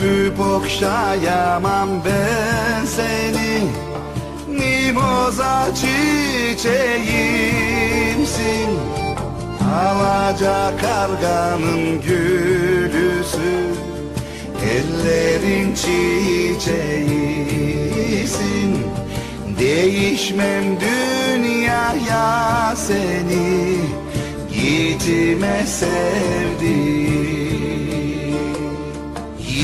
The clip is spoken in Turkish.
Öpüp okşayamam ben seni. Mimoza çiçeğimsin. Alaca karganın gülüsü. Ellerin çiçeğisin. Değişmem dünyaya seni. Gitme sevdiğim